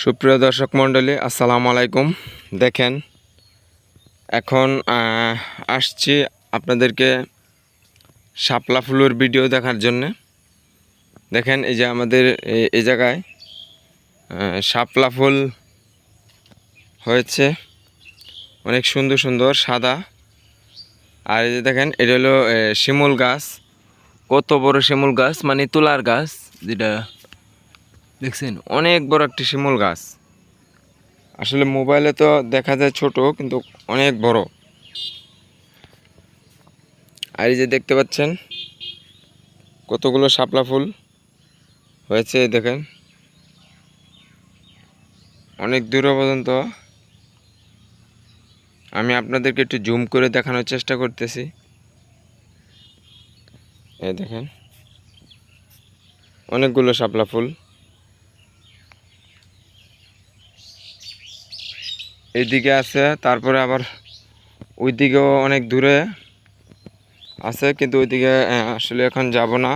সুপ্রিয় দর্শক মণ্ডলী, আসসালামু আলাইকুম। দেখেন, এখন আসছি আপনাদেরকে শাপলা ফুলের ভিডিও দেখার জন্যে। দেখেন, এই যে আমাদের এই জায়গায় শাপলা ফুল হয়েছে। অনেক সুন্দর সুন্দর, সাদা। আর এই যে দেখেন, এটা হলো শিমুল গাছ। কত বড় শিমুল গাছ মানে তুলার গাছ, যেটা দেখছেন? অনেক বড় একটি শিমুল গাছ। আসলে মোবাইলে তো দেখা যায় ছোট, কিন্তু অনেক বড়। আর এই যে দেখতে পাচ্ছেন, কতগুলো শাপলা ফুল হয়েছে দেখেন। অনেক দূর পর্যন্ত। আমি আপনাদেরকে একটু জুম করে দেখানোর চেষ্টা করতেছি। এই দেখেন। অনেকগুলো শাপলা ফুল। এইদিকে আছে, তারপরে আবার ওইদিকেও অনেক দূরে আছে, কিন্তু ওইদিকে আসলে এখন যাব না।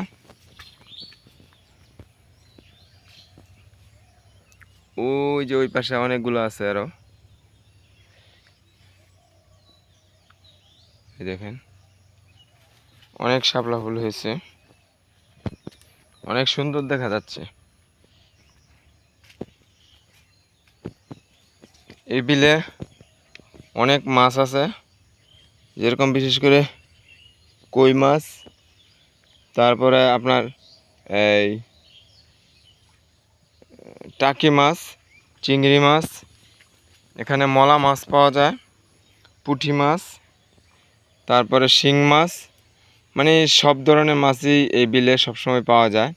ওই যে ওই পাশে অনেকগুলো আছে আরও। দেখেন, অনেক শাপলা ফুল হয়েছে। অনেক সুন্দর দেখা যাচ্ছে। এই বিলে অনেক মাছ আছে। যেরকম বিশেষ করে কই মাছ, তারপরে আপনার এই, টাকি মাছ, চিংড়ি মাছ, এখানে মলা মাছ পাওয়া যায়, পুঁটি মাছ, তারপরে শিং মাছ মানে সব ধরনের মাছই এই বিলে সবসময় পাওয়া যায়।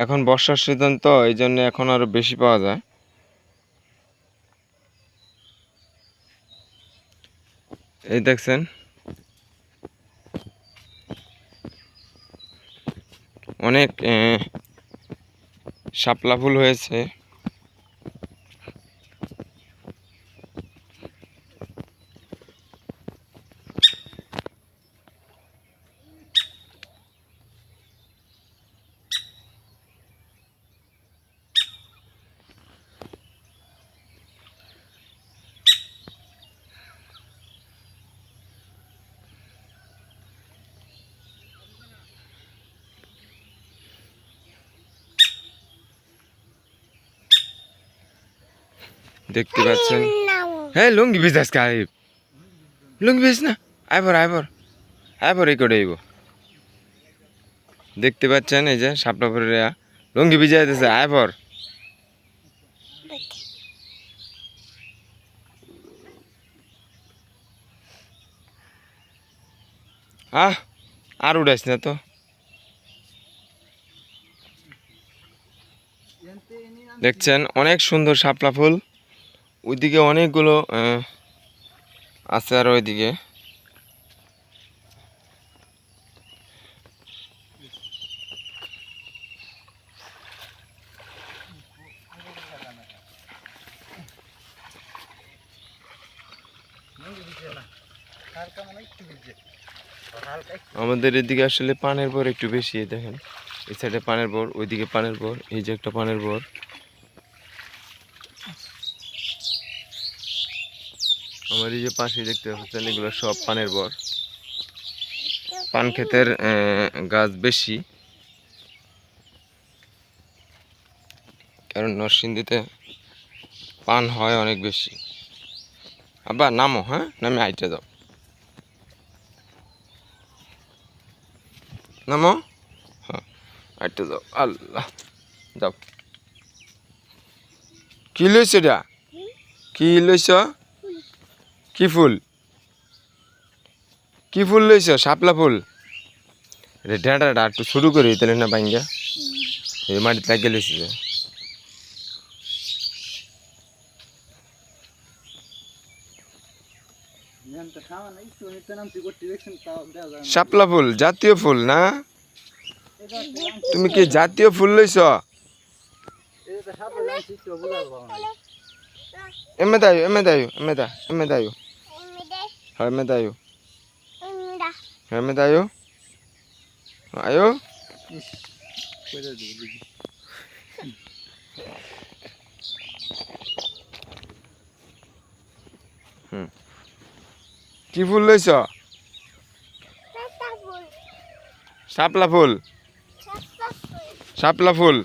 এখন বর্ষার সিজন তো এই জন্য এখন আরও বেশি পাওয়া যায়। এই দেখছেন? অনেক শাপলা ফুল হয়েছে। দেখতে পাচ্ছেন? হ্যাঁ লুঙ্গি বিজ আজকে আইব লুঙ্গি বিজ না? আইবর আইবর আইবর এই করে দেখতে পাচ্ছেন এই যে সাপটা পরে লুঙ্গি ভিজে যেতেছে আইবর আহ আর উড়াইস না তো। দেখছেন অনেক সুন্দর শাপলা ফুল। ওইদিকে অনেকগুলো আছে আর ওইদিকে। আমাদের এদিকে আসলে পানের বর একটু বেশি, দেখেন। এই সাইডে পানের বর, ওইদিকে পানের বর, এই যে একটা পানের বর। আমার এই যে পাশে দেখতে পাচ্ছেন এগুলো সব পানের বর। পান ক্ষেতের গাছ বেশি। কারণ নরসিংদীতে পান হয় অনেক বেশি। আবার নামো হ্যাঁ? নামে আইটে দাও। নামো? হ্যাঁ আইটে যাও আল্লাহ যাও। কি লইছ এটা? কি লইছ? কি ফুল? কি ফুল লইছ? শাপলা ফুল? রে ডেঁড়াটা একটু শুরু করি, তাহলে না বাইঙ্গা এই মাটিতে লাগিয়ে লইছি শাপলা ফুল, জাতীয় ফুল না? তুমি কি জাতীয় ফুল লইছ? এমে দায়ু এমে দায়ু এমে দা এমে দায়ু Helmet ayo. Enggak. Helmet ayo. Ayo. হুম কি ফুল লইছ শাপলা ফুল শাপলা ফুল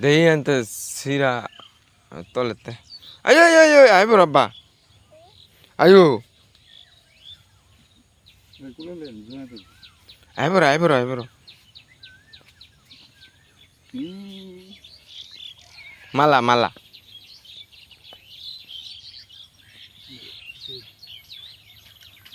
দেহি আনতে সিরা তলেতে আয়ো আয়ো আয়ো আইব রাব্বা আয়ো আইবর আইবর আইবর মালা মালা